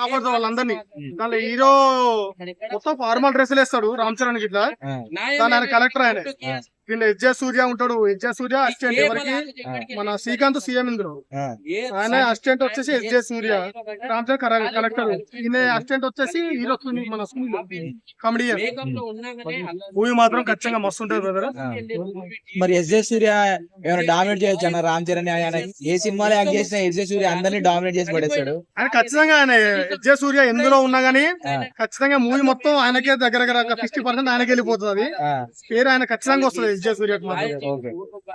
కాపాడుతాడు వాళ్ళందరినీ. దానిలో హీరో మొత్తం ఫార్మల్ డ్రెస్సులు వేస్తాడు రామ్ చరణ్ గిట్లా దాని ఆయన కలెక్టర్ ఆయన. దీనిలో ఎస్జే సూర్య ఉంటాడు. ఎస్జే సూర్య అసిస్టెంట్ ఎవరికి? మన శ్రీకాంత్ సీఎం ఇందులో. ఆయన అసిస్టెంట్ వచ్చేసి ఎస్జే సూర్య. రామ్ చరణ్ కర- కలెక్టర్. ఈయన అసిస్టెంట్ వచ్చేసి హీరో మన సునీల్ కామెడియన్ మూవీ మాత్రం ఖచ్చితంగా మస్తు ఉంటుంది బ్రదర్. మరి ఎస్ జే సూర్య ఏమైనా డామినేట్ చేయొచ్చు అన్న రామ్ చరణ్ ఆయన? ఏ సినిమాలో యాక్ట్ చేసినా ఎస్ జే సూర్య అందరినీ డామినేట్ చేసి పడేస్తాడు ఆయన ఖచ్చితంగా ఆయన ఎస్జే సూర్య ఎందులో ఉన్నా గానీ. ఖచ్చితంగా మూవీ మొత్తం ఆయనకే దగ్గర దగ్గర ఫిఫ్టీ పర్సెంట్ ఆయనకి వెళ్ళిపోతుంది. పేరు ఆయన ఖచ్చితంగా వస్తుంది.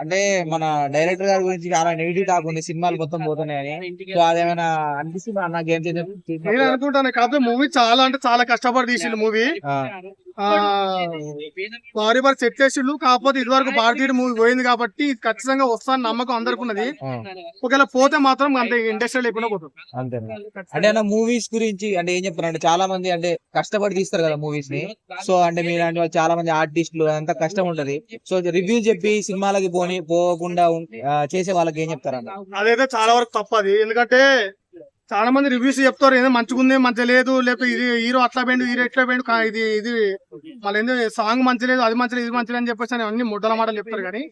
అంటే మన డైరెక్టర్ గారి గురించి చాలా నెగిటివ్ టాక్ ఉంది సినిమాలు మొత్తం పోతున్నాయని సో అదేమైనా అనిపిస్తుంది అన్న గేమ్ నేను అనుకుంటాను కాకపోతే మూవీ చాలా అంటే చాలా కష్టపడి తీసిండు మూవీ భారీ భారీ సెట్ చేసిండు కాకపోతే ఇదివరకు భారతీయుడు మూవీ పోయింది కాబట్టి ఇది ఖచ్చితంగా వస్తాను నమ్మకం అందరికి ఉన్నది. ఒకవేళ పోతే మాత్రం అంతే ఇండస్ట్రీ లేకుండా పోతుంది అంతే అంటే అన్న మూవీస్ గురించి అంటే ఏం చెప్తారు అంటే చాలా మంది అంటే కష్టపడి తీస్తారు కదా మూవీస్ని. సో అంటే మీలాంటి వాళ్ళు చాలా మంది ఆర్టిస్టులు అంతా కష్టం ఉంటది. సో రివ్యూ చెప్పి సినిమాలకి పోని పోకుండా చేసే వాళ్ళకి ఏం చెప్తారన్న అదైతే చాలా వరకు తప్పది. ఎందుకంటే చాలా మంది రివ్యూస్ చెప్తారు ఏదో మంచిగా ఉంది మంచిగా లేదు లేకపోతే ఇది హీరో అట్లా పోయిండు హీరో ఎట్లా పోయిండు ఇది ఇది మళ్ళీ ఏందో సాంగ్ మంచి లేదు అది మంచి లేదు ఇది మంచి లేదు అని చెప్పేసి అని అన్ని ముద్దల మాటలు చెప్తారు కానీ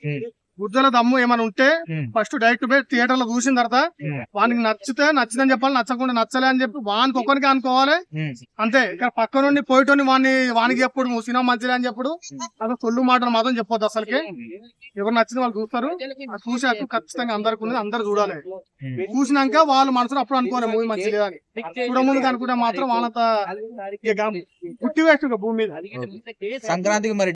గుద్దల దమ్ము ఏమైనా ఉంటే. ఫస్ట్ డైరెక్ట్ పోయి థియేటర్లో చూసిన తర్వాత. వానికి నచ్చితే నచ్చిందని చెప్పాలి నచ్చకుండా నచ్చలే అని చెప్పి వానికి ఒక్కరికి అనుకోవాలి. అంతే. ఇక్కడ పక్క నుండి పోయేటోని వాడిని వానికి చెప్పుడు సినిమా మంచిదే అని చెప్పుడు. అసలు సొల్లు మాటలు మాత్రం చెప్పొద్దు అసలుకి. ఎవరు నచ్చింది వాళ్ళు చూస్తారు. అది చూసి హక్కు ఖచ్చితంగా అందరికి ఉన్నది అందరు చూడాలి. చూసినాక వాళ్ళు మనసులో అప్పుడు అనుకోవాలి మూవీ మంచిది అని. చూడముందుకు అనుకుంటే మాత్రం వాళ్ళంత పుట్టి వేస్ట్ ఇక భూమి మీద. సంక్రాంతికి మరి